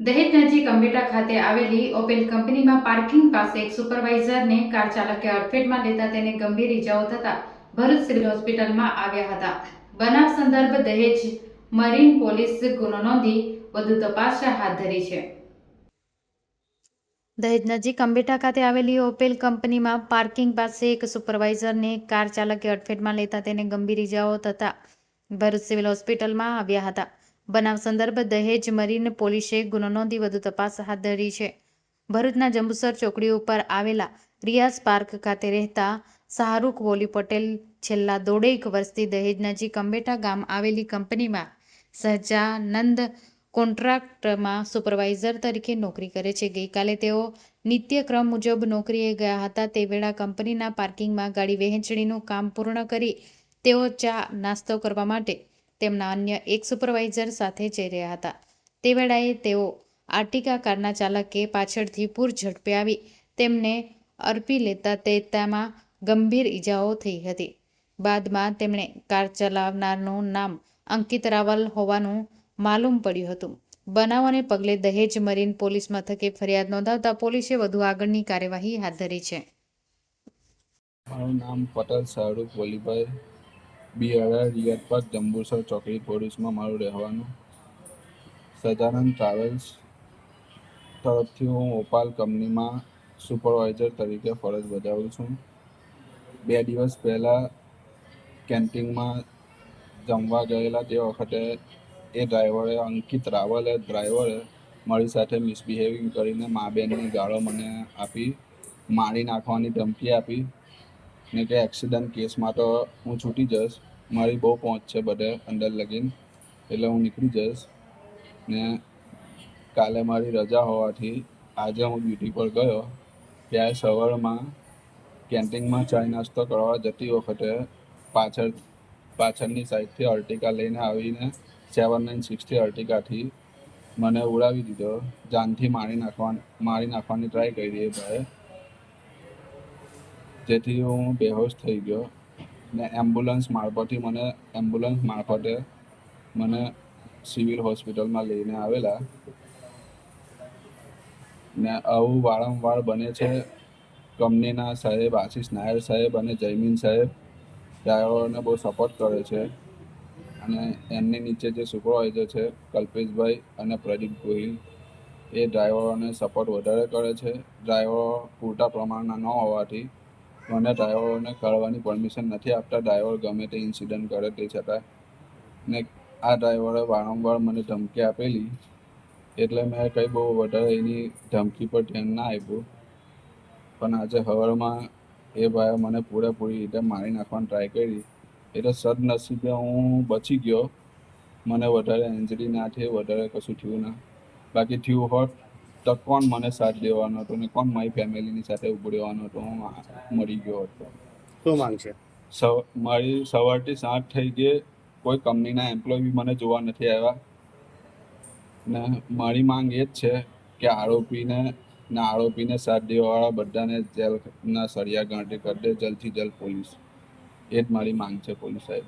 દહેજ નજીક અંબેટા ખાતે આવેલી ઓપેલ કંપનીમાં પાર્કિંગ પાસે એક સુપરવાઇઝરને કાર ચાલકે અડફેટમાં લેતા તેને ગંભીર ઇજાઓ થતા ભરૂચ સિવિલ હોસ્પિટલમાં આવ્યા હતા. બનાવ સંદર્ભ દહેજ મરીન પોલીસ ગુનો નોંધી વધુ તપાસ હાથ ધરી છે. દહેજ નજીક અંબેટા ખાતે આવેલી ઓપેલ કંપનીમાં પાર્કિંગ પાસે એક સુપરવાઇઝરને કાર ચાલકે અડફેટમાં લેતા તેને ગંભીર ઇજાઓ થતા ભરૂચ સિવિલ હોસ્પિટલમાં આવ્યા હતા. બનાવ સંદર્ભ દહેજ મરીન પોલીસે ગુનો નોંધી વધુ તપાસ હાથ ધરી છે. ભરૂચના જંબુસર ચોકડી ઉપર આવેલા રિયાઝ પાર્ક ખાતે રહેતા શાહરૂખ વોલી પટેલ છેલ્લા દોઢેક વર્ષથી દહેજ નજીક અંબેટા ગામ આવેલી કંપનીમાં સહજાનંદ કોન્ટ્રાક્ટમાં સુપરવાઇઝર તરીકે નોકરી કરે છે. ગઈકાલે તેઓ નિત્યક્રમ મુજબ નોકરીએ ગયા હતા. તે વેળા કંપનીના પાર્કિંગમાં ગાડી વહેંચણીનું કામ પૂર્ણ કરી તેઓ ચા નાસ્તો કરવા માટે તેમના અન્ય એક સુપરવાઇઝર સાથે જઈ રહ્યા હતા. તે વેળાએ તેઓ આર્ટિકા કારના ચાલકે પાછળથી પૂર ઝડપે આવી. તેમને અર્પી લેતા તે તેમાં ગંભીર ઈજાઓ થઈ હતી. બાદમાં તેમણે કાર ચલાવનારનું નામ અંકિત રાવલ હોવાનું માલુમ પડ્યું હતું. બનાવને પગલે દહેજ મરીન પોલીસ મથકે ફરિયાદ નોંધાવતા પોલીસે વધુ આગળની કાર્યવાહી હાથ ધરી છે. મારું નામ પટેલ શાહરૂખ વલીભાઈ. બી અઢાર પર જંબુસર, ચોકડી પોલીસમાં મારું રહેવાનું. સજાનંદ ટ્રાવેલ્સ તરફથી હું ઓપાલ કંપનીમાં સુપરવાઇઝર તરીકે ફરજ બજાવું છું. બે દિવસ પહેલાં કેન્ટીનમાં જમવા ગયેલા તે વખતે એ ડ્રાઈવરે અંકિત રાવલે ડ્રાઈવરે મારી સાથે મિસબિહેવિંગ કરીને મા બેનની ગાળો મને આપી, મારી નાખવાની ધમકી આપી. ને કે એક્સિડન્ટ કેસમાં તો હું છૂટી જઈશ. મારી બહુ પહોંચ છે બધે અંદર લગીન. એટલે હું નીકળી જઈશ. ને કાલે મારી રજા હોવાથી આજે હું ડ્યુટી પર ગયો. ત્યારે સવારમાં કેન્ટીનમાં ચાય નાસ્તો કરવા જતી વખતે પાછળ, પાછળની સાઈડથી અર્ટિકા લઈને આવીને સેવન નાઇન સિક્સથી અર્ટિકાથી મને ઉડાવી દીધો. જાનથી મારી નાખવા, મારી નાખવાની ટ્રાય કરી એ ભાઈએ. જેથી હું બેહોશ થઈ ગયો ને એમ્બ્યુલન્સ મારફતથી મને એમ્બ્યુલન્સ મારફતે મને સિવિલ હોસ્પિટલમાં લઈને આવેલા. ને આવું વારંવાર બને છે. કંપનીના સાહેબ, આશીષ નાયર સાહેબ અને જયમીન સાહેબ, ડ્રાઈવરોને બહુ સપોર્ટ કરે છે. અને એમની નીચે જે સુપરવાઇઝર છે, કલ્પેશભાઈ અને પ્રદીપ ગોહિલ, એ ડ્રાઈવરોને સપોર્ટ વધારે કરે છે. ડ્રાઈવરો પૂરતા પ્રમાણના ન હોવાથી મને ડ્રાઈવરોને કરવાની પરમિશન નથી આપતા. ડ્રાઈવર ગમે તે ઇન્સિડન્ટ કરે તે છતાં ને આ ડ્રાઈવરે વારંવાર મને ધમકી આપેલી, એટલે મેં કંઈ બહુ વધારે એની ધમકી પર ધ્યાન ના આપ્યું. પણ આજે હવારમાં એ ભાઈએ મને પૂરેપૂરી રીતે મારી નાખવાની ટ્રાય કરી. એટલે સદનસીબે હું બચી ગયો. મને વધારે ઇન્જરી ના થઈ વધારે કશું થયું ના. બાકી થયું હોત તો કોણ મને સાથ દેવાનો હતો ને કોણ મારી ફેમિલીની સાથે ઊભો રહેવાનો હતો? હું મરી ગયો હતો. શું માંગ છે? મારી સવારથી સાંજ થઈ ગઈ. કોઈ કંપનીના એમ્પ્લોય બી મને જોવા નથી આવ્યા. ને મારી માંગ એ જ છે કે આરોપીને ના આરોપીને સાથ દેવાવાળા બધાને જેલના સળિયા ગાંઠી કરી દે જલ્દથી જલ્દ પોલીસ. એ જ મારી માંગ છે પોલીસ સાહેબ.